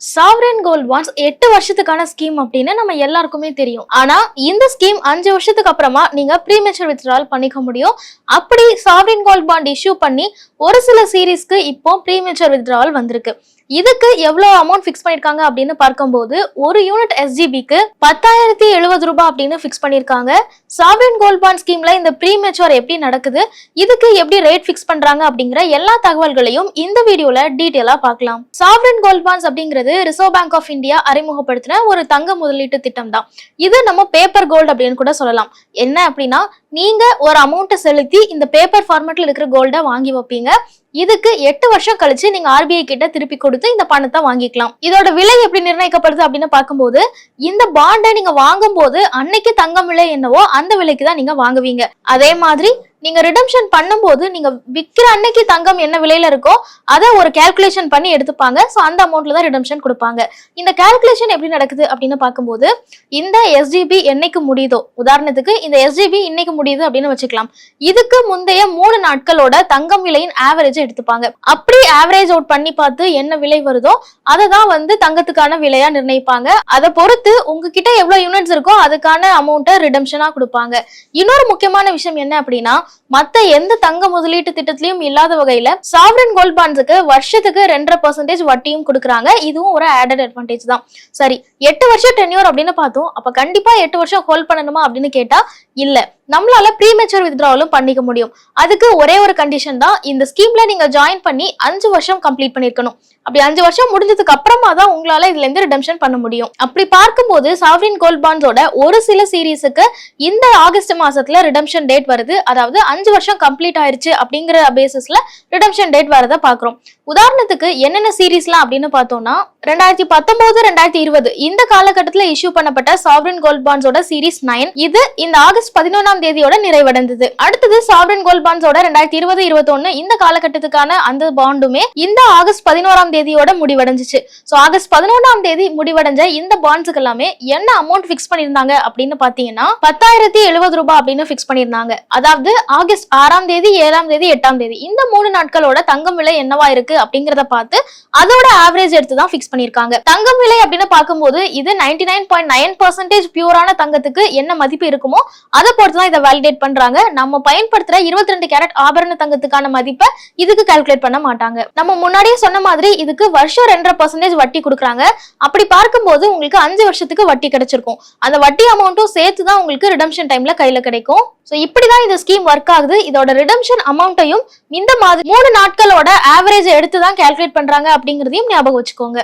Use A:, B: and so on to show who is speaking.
A: Sovereign gold bonds எட்டு வருஷத்துக்கான scheme அப்படின்னு நம்ம எல்லாருக்குமே தெரியும். ஆனா இந்த ஸ்கீம் அஞ்சு வருஷத்துக்கு அப்புறமா நீங்க ப்ரீமெச்சர் வித்ட்ரால் பண்ணிக்க முடியும். அப்படி சாவரன் கோல்ட் பாண்ட் இஷ்யூ பண்ணி ஒரு சில சீரீஸ்க்கு இப்போ ப்ரீமெச்சர் வித்ட்ரால் வந்திருக்கு. இதுக்கு எவ்வளவு அமௌண்ட் ஃபிக்ஸ் பண்ணிருக்காங்க அப்படின்னு பார்க்கும்போது ஒரு யூனிட் எஸ்ஜிபிக்கு பத்தாயிரத்தி எழுபது ரூபாய் அப்படின்னு ஃபிக்ஸ் பண்ணிருக்காங்க. சாவரன் கோல்ட் பாண்ட் ஸ்கீம்ல இந்த ப்ரீமெச்சூர் எப்படி நடக்குது இதுக்கு எப்படி ரேட் ஃபிக்ஸ் பண்றாங்க அப்படிங்கிற எல்லா தகவல்களையும் இந்த வீடியோல டீட்டெயிலா பார்க்கலாம். சாவரன் கோல்ட் பாண்ட்ஸ் அப்படிங்கிறது ரிசர்வ் பேங்க் ஆஃப் இந்தியா அறிமுகப்படுத்தின ஒரு தங்க முதலீட்டு திட்டம் தான் இது நம்ம பேப்பர் கோல்டு அப்படின்னு கூட சொல்லலாம். என்ன அப்படின்னா நீங்க ஒரு அமௌண்ட்டை செலுத்தி இந்த பேப்பர் ஃபார்மேட்ல இருக்கிற கோல்டை வாங்கி வைப்பீங்க. இதுக்கு எட்டு வருஷம் கழிச்சு நீங்க ஆர்பிஐ கிட்ட திருப்பி கொடுத்து இந்த பணத்தை வாங்கிக்கலாம். இதோட விலை எப்படி நிர்ணயிக்கப்படுது அப்படின்னு பார்க்கும்போது இந்த பாண்டை நீங்க வாங்கும் போது அன்னைக்கு தங்கம் விலை என்னவோ அந்த விலைக்கு தான் நீங்க வாங்குவீங்க. அதே மாதிரி நீங்க ரிடம்ஷன் பண்ணும்போது நீங்க விற்கிற அன்னைக்கு தங்கம் என்ன விலையில இருக்கோ அதை ஒரு கால்குலேஷன் பண்ணி எடுத்துப்பாங்க. ஸோ அந்த அமௌண்ட்ல தான் ரிடம்ஷன் கொடுப்பாங்க. இந்த கால்குலேஷன் எப்படி நடக்குது அப்படின்னு பார்க்கும்போது இந்த எஸ்ஜிபி என்னைக்கு முடியுதோ உதாரணத்துக்கு இந்த எஸ்ஜிபி இன்னைக்கு முடியுது அப்படின்னு வச்சுக்கலாம். இதுக்கு முந்தைய மூணு நாட்களோட தங்கம் விலையின் ஆவரேஜ் எடுத்துப்பாங்க. அப்படி ஆவரேஜ் அவுட் பண்ணி பார்த்து என்ன விலை வருதோ அதை தான் வந்து தங்கத்துக்கான விலையா நிர்ணயிப்பாங்க. அதை பொறுத்து உங்ககிட்ட எவ்வளவு யூனிட்ஸ் இருக்கோ அதுக்கான அமௌண்ட்டை ரிடம்ஷனா கொடுப்பாங்க. இன்னொரு முக்கியமான விஷயம் என்ன அப்படின்னா மத்த எந்த தங்க முதலீட்டு திட்டத்திலயும் இல்லாத வகையில சாவரன் கோல்ட் பாண்ட்ஸுக்கு வருஷத்துக்கு ரெண்டரை பர்சன்டேஜ் வட்டியும் கொடுக்குறாங்க. இதுவும் ஒரு ஆடட் அட்வான்டேஜ் தான். சரி எட்டு வருஷம் டென்யூர் அப்படின்னு பார்த்தோம். அப்ப கண்டிப்பா எட்டு வருஷம் ஹோல்ட் பண்ணணுமா அப்படின்னு கேட்டா இல்ல. நம்மளால ப்ரீமெச்சூர் வித்ட்ராவலும் பண்ணிக்க முடியும். அதுக்கு ஒரே ஒரு கண்டிஷன் தான் இந்த ஸ்கீம்ல நீங்க ஜாயின் பண்ணி அஞ்சு வருஷம் கம்ப்ளீட் பண்ணிருக்கணும். அப்படி அஞ்சு வருஷம் முடிஞ்சதுக்கு அப்புறமா தான் உங்களால இதுல இருந்து ரிடம்ஷன் பண்ண முடியும். அப்படி பார்க்கும்போது சாவரின் கோல்ட் பாண்ட்ஸோட ஒரு சில சீரீஸுக்கு இந்த ஆகஸ்ட் மாசத்துல ரிடம்ஷன் டேட் வருது. அதாவது அஞ்சு வருஷம் கம்ப்ளீட் ஆயிருச்சு அப்படிங்கிற பேசிஸ்ல ரிடம்ஷன் டேட் வரத பாக்குறோம் உதாரணத்துக்கு என்னென்ன சீரீஸ்லாம் அப்படின்னு பார்த்தோம்னா ரெண்டாயிரத்தி பத்தொன்பது ரெண்டாயிரத்தி இருபது இந்த காலகட்டத்தில் இஷ்யூ பண்ணப்பட்ட சாவரின் கோல்ட் பாண்ட்ஸோட சீரீஸ் நைன் இது இந்த ஆகஸ்ட் பதினொன்றாம் தேதியோட நிறைவடைந்தது. அடுத்தது சாவரின் கோல்ட் பாண்ட்ஸோட ரெண்டாயிரத்தி இருபது இருபத்தொன்னு இந்த காலகட்டத்துக்கான அந்த பாண்டுமே இந்த ஆகஸ்ட் பதினோராம் தேதியோட முடிவடைஞ்சிச்சு. ஸோ ஆகஸ்ட் பதினொன்றாம் தேதி முடிவடைஞ்ச இந்த பாண்ட்ஸுக்கு எல்லாமே என்ன அமௌண்ட் ஃபிக்ஸ் பண்ணியிருந்தாங்க அப்படின்னு பாத்தீங்கன்னா பத்தாயிரத்தி எழுபது ரூபாய் அப்படின்னு ஃபிக்ஸ் பண்ணியிருந்தாங்க. அதாவது ஆகஸ்ட் ஆறாம் தேதி ஏழாம் தேதி எட்டாம் தேதி இந்த மூணு நாட்களோட தங்கம் விலை என்னவா இருக்கு அப்படிங்கறத பார்த்து அதோட ஆவரேஜ் எடுத்து தான் ஃபிக்ஸ் பண்ணியிருக்காங்க. தங்கம் விலை அப்படின்னு பார்க்கும்போது இது ninety nine point nine percentage பியூரான தங்கத்துக்கு என்ன மதிப்பு இருக்குமோ அதை பொறுத்து தான் இதை வேலிடேட் பண்றாங்க. நம்ம பயன்படுத்துற இருபத்தி ரெண்டு கேரட் ஆபரண தங்கத்துக்கான மதிப்பை இதுக்கு கால்குலேட் பண்ண மாட்டாங்க. நம்ம முன்னாடியே சொன்ன மாதிரி இதுக்கு வருஷம் ரெண்டரை பர்சன்டேஜ் வட்டி கொடுக்குறாங்க. அப்படி பார்க்கும்போது உங்களுக்கு அஞ்சு வருஷத்துக்கு வட்டி கிடைச்சிருக்கும். அந்த வட்டி அமௌண்ட்டும் சேர்த்து தான் உங்களுக்கு ரிடம்ஷன் டைம்ல கையில கிடைக்கும். ஸோ இப்படிதான் இந்த ஸ்கீம் ஒர்க் ஆகுது. இதோட ரிடம்ஷன் அமௌண்ட்டையும் இந்த மாதிரி மூணு நாட்களோட ஆவரேஜ் எடுத்து தான் கால்குலேட் பண்றாங்க அப்படிங்கிறதையும் ஞாபகம் வச்சுக்கோங்க.